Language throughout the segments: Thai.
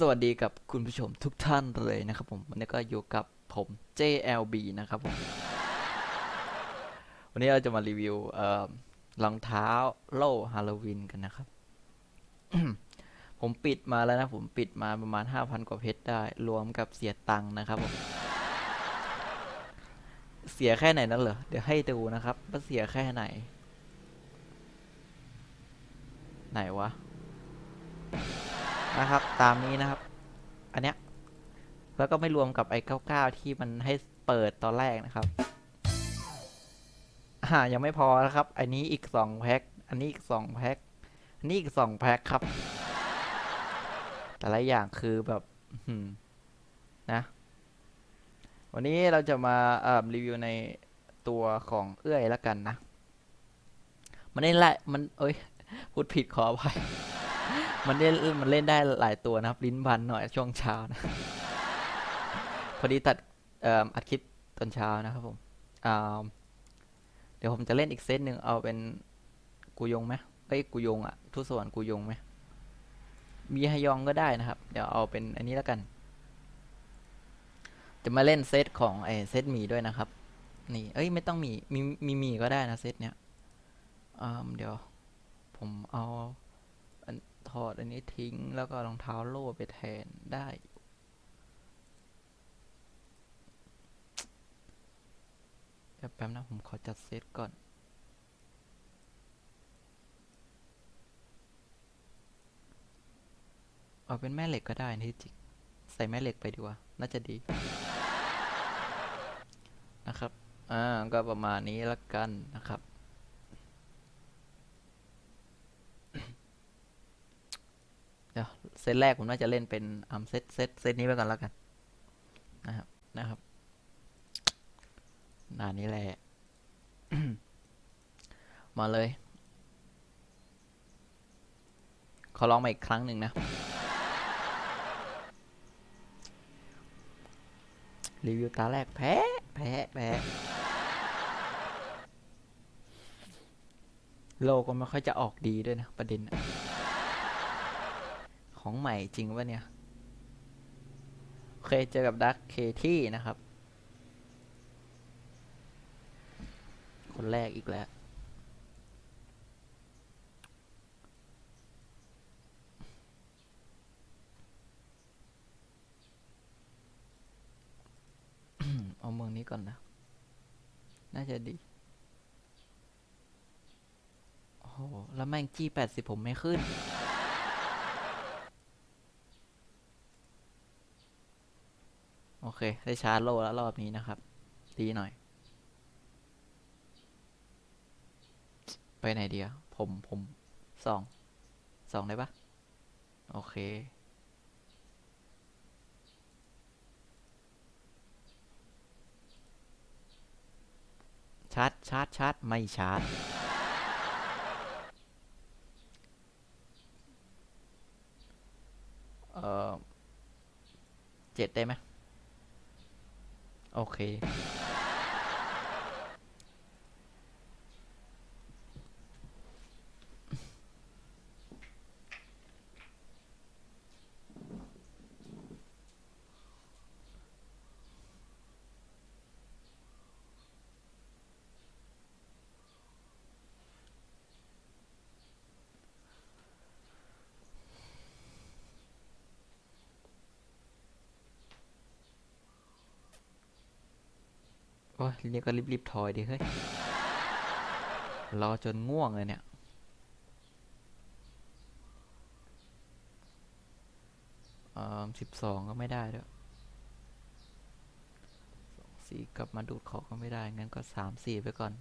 สวัสดีกับคุณผู้ชมทุกท่านเลยนะครับผมวันนี้ก็อยู่กับผม JLB นะครับผม วันนี้เราจะมารีวิวเอ่อรองเท้าโล่ฮาโลวีนกันนะครับ ผมปิดมาแล้วนะ ผมปิดมาประมาณ 5,000 กว่าเพชรได้ รวมกับเสียตังค์นะครับผม เสียแค่ไหนนั่นเหรอ เดี๋ยวให้ดูนะครับว่าเสียแค่ไหน ไหนวะ นะครับ ตามนี้นะครับ อันเนี้ยแล้วก็ไม่รวมกับไอ้99 ที่มันให้เปิดตอนแรกนะครับอ่ายังไม่พอนะครับ อันนี้อีก2แพ็คอันนี้อีก2แพ็คอันนี้อีก2แพ็คครับ แต่ละอย่างคือแบบนะ วันนี้เราจะมาเอ่อรีวิวในตัวของเอื้อยแล้วกันนะ มันเล่นละมัน เอ้ยพูดผิดขออภัย มันเล่นมันเล่นได้หลายตัวนะครับ ลิ้นพันหน่อยช่วงเช้านะ พอดีตัดเอ่ออัดคลิปตอนเช้านะครับผมอ่าเดี๋ยวผมจะเล่นอีกเซตหนึ่งเอาเป็นกูยงไหมเอ้ยกูยงอะทุกส่วนกูยงไหมมีฮยองก็ได้นะครับ เดี๋ยวเอาเป็นอันนี้แล้วกัน จะมาเล่นเซตของไอเซตหมีด้วยนะครับ นี่ เอ้ยไม่ต้องมีมีมีหมีก็ได้นะเซตเนี้ยอ่าเดี๋ยวผมเอา อดอันนี้ทิ้งแล้วก็รองเท้าโล่ไปแทนได้ แป๊บนะผมขอจัดเซตก่อนเอาเป็นแม่เหล็กก็ได้นะที่จริงใส่แม่เหล็กไปดีกว่า น่าจะดี นะครับ อ่า ก็ประมาณนี้ละกันนะครับ เดี๋ยวเซตแรกผมน่าจะเล่นเป็นอัมเซตเซตเซตนี้ไปก่อนแล้วกัน นะครับนะครับนานี้แหละ มาเลย ขอลองมาอีกครั้งหนึ่งนะ รีวิวตาแรกแพ้ แพ้ แพ้โลก็ไม่ค่อยจะออกดีด้วยนะ ประเด็นนะ ของใหม่จริงวะเนี่ย โอเค เจอกับดักเคที่นะครับ คนแรกอีกแล้ว เอาเมืองนี้ก่อนนะ น่าจะดีโอ้แล้วแม่งจี้แปดสิบผมไม่ขึ้น โอ เค ได้ชาร์จโลแล้วรอบนี้นะครับ ดีหน่อย ไปไหนเดียวผมผมสองสองได้ปะโอเค ชาร์จชาร์จชาร์จไม่ชาร์จเออเจ็ดได้ไหม โอเค อ้ยทีนี้ก็รีบๆถอยดิเฮ้ย รอจนง่วงเลยเนี่ย เอ่อสิบสองก็ไม่ได้ด้วยสองสี่กลับมาดูดของก็ไม่ได้ งั้นก็สามสี่ไปก่อน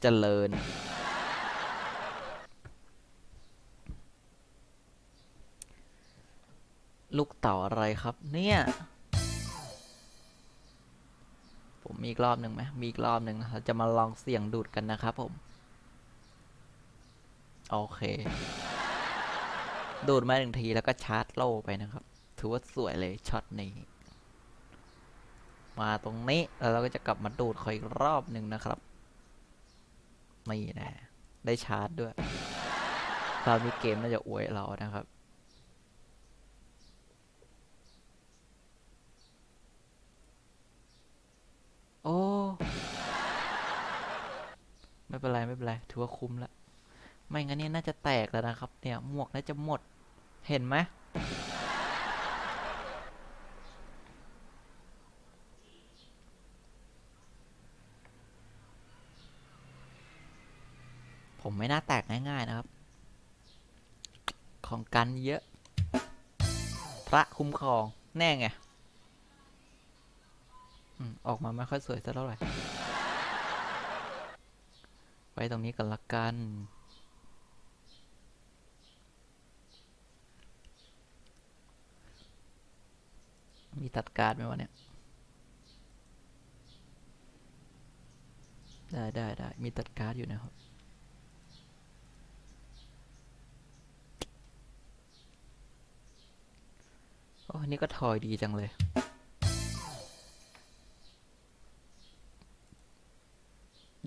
เจริญ ลูกเต่าอะไรครับเนี่ย มีอีกรอบหนึ่งไหมมีอีกรอบหนึ่งเราจะมาลองเสี่ยงดูดกันนะครับผม โอเค ดูดมาหนึ่งทีแล้วก็ชาร์จโล่ไปนะครับ ถือว่าสวยเลยช็อตนี้ มาตรงนี้แล้วเราก็จะกลับมาดูดคอยอีกรอบหนึ่งนะครับนี่นะ ได้ชาร์จด้วยคราวนี้เกมน่าจะอวยเรานะครับ โอ้ ไม่เป็นไรไม่เป็นไรถือว่าคุ้มละไม่งั้นเนี่ยน่าจะแตกแล้วนะครับ เนี่ยหมวกน่าจะหมด เห็นไหมผมไม่น่าแตกง่ายๆนะครับ ของกันเยอะ พระคุ้มครอง แน่ไงออกมาไม่ค่อยสวยสักเท่าไหร่ ว้ตรงนี้กันละกัน มีตัดการ์ดไหมวะเนี่ย ได้ได้ได้มีตัดการ์ดอยู่นะครับโอ้อันนี่ก็ทอยดีจังเลย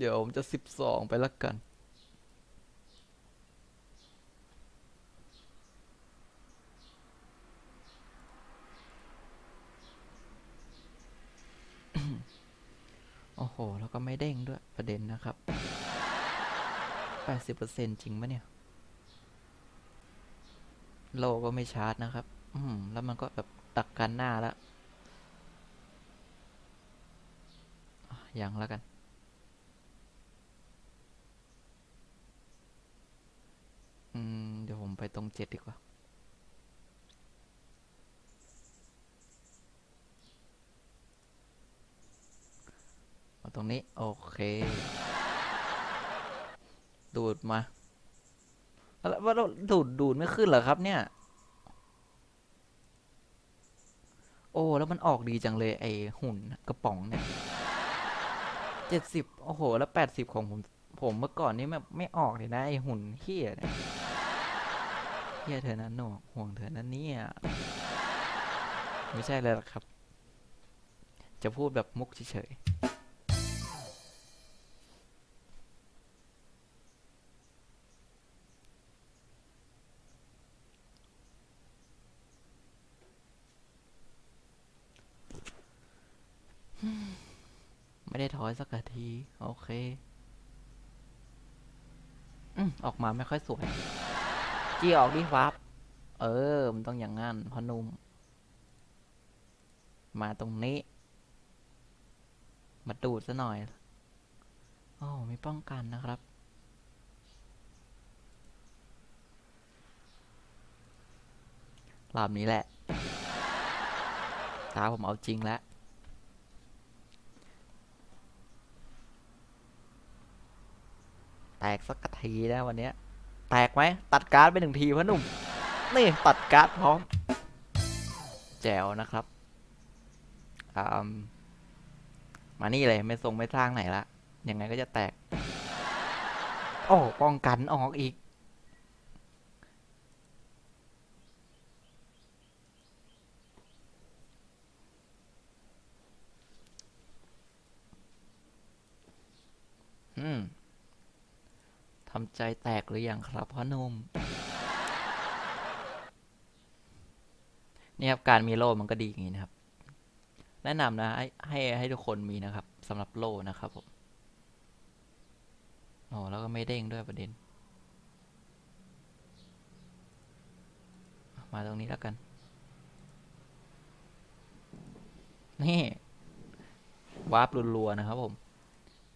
เดี๋ยวผมจะสิบสองไปละกันโอ้โห แล้วก็ไม่เด้งด้วยประเด็นนะครับ 80%จริงปะเนี่ย โลก็ไม่ชาร์จนะครับ อืม แล้วมันก็แบบตักกันหน้าแล้วอะยังแล้วกัน อืม เดี๋ยวผม ไปตรงเจ็ดดีกว่า มาตรงนี้ โอเค ดูดมาแล้วว่าเราดูดดูดไม่ขึ้นเหรอครับเนี่ย โอ้ แล้วมันออกดีจังเลย ไอหุ่นกระป๋องเนี่ยเจ็ดสิบโอ้โห แล้วแปดสิบของผมผมเมื่อก่อนนี่แบบไม่ออกเลยนะ ไอหุ่นเฮียเนี่ย เฮียเธอนั้นหนกห่วงเธอนั้นเนี่ยไม่ใช่เลยหรอกครับ จะพูดแบบมุกเฉยไม่ได้ถอยสักที โอเค อืมออกมาไม่ค่อยสวย จี้ออกดิฟับเออ มันต้องอย่างงั้นพอนุ่ม มาตรงนี้ มาดูดซะหน่อยโอ้ไม่ป้องกันนะครับ รอบนี้แหละ ตาผมเอาจริงแล้วแตกสักกะทีนะวันเนี้ย แตกไหมตัดการ์ดไปหนึ่งทีพ่อหนุ่ม นี่ตัดการ์ดพร้อม แจ๋วนะครับอ่ามานี่เลยไม่ทรงไม่สร้างไหนละยังไงก็จะแตก โอ้ป้องกันออกอีก อืม ทำใจแตกหรือยังครับพ่อนุ่มนี่ครับการมีโล่มันก็ดีอย่างนี้นะครับ แนะนำนะให้ให้ให้ทุกคนมีนะครับสำหรับโล่นะครับผมโอ้แล้วก็ไม่เด้งด้วยประเด็น มาตรงนี้แล้วกัน นี่วาร์ปรัวๆนะครับผม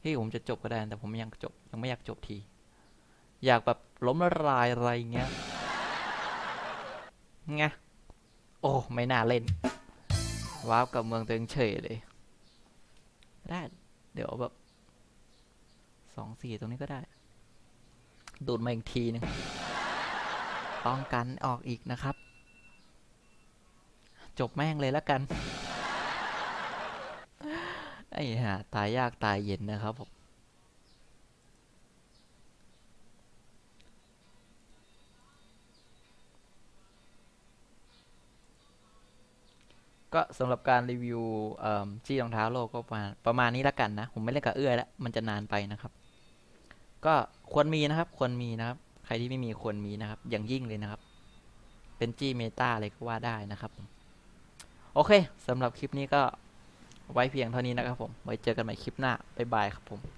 ที่ผมจะจบก็ได้แต่ผมยังจบยังไม่อยากจบที อยากแบบล้มละลายอะไรเงี้ยไงโอ้ ไม่น่าเล่น ว้าร์ปกับเมืองตัวเองเฉยเลย ได้ เดี๋ยวแบบสองสี่ตรงนี้ก็ได้ ดูดมาอีกทีหนึงป้องกันออกอีกนะครับ จบแม่งเลยแล้วกัน ไอ้ห่าตายยากตายเย็นนะครับผม ก็สำหรับการรีวิวจี้รองเท้าโลกก็ประมาณประมาณนี้แล้วกันนะ ผมไม่เล่นกับเอื้อยแล้ว มันจะนานไปนะครับ ก็ควรมีนะครับ ควรมีนะครับ ใครที่ไม่มีควรมีนะครับ อย่างยิ่งเลยนะครับ เป็นจี้เมตาเลยก็ว่าได้นะครับ โอเคสำหรับคลิปนี้ก็ไว้เพียงเท่านี้นะครับผม ไว้เจอกันใหม่คลิปหน้า บ๊ายบายครับผม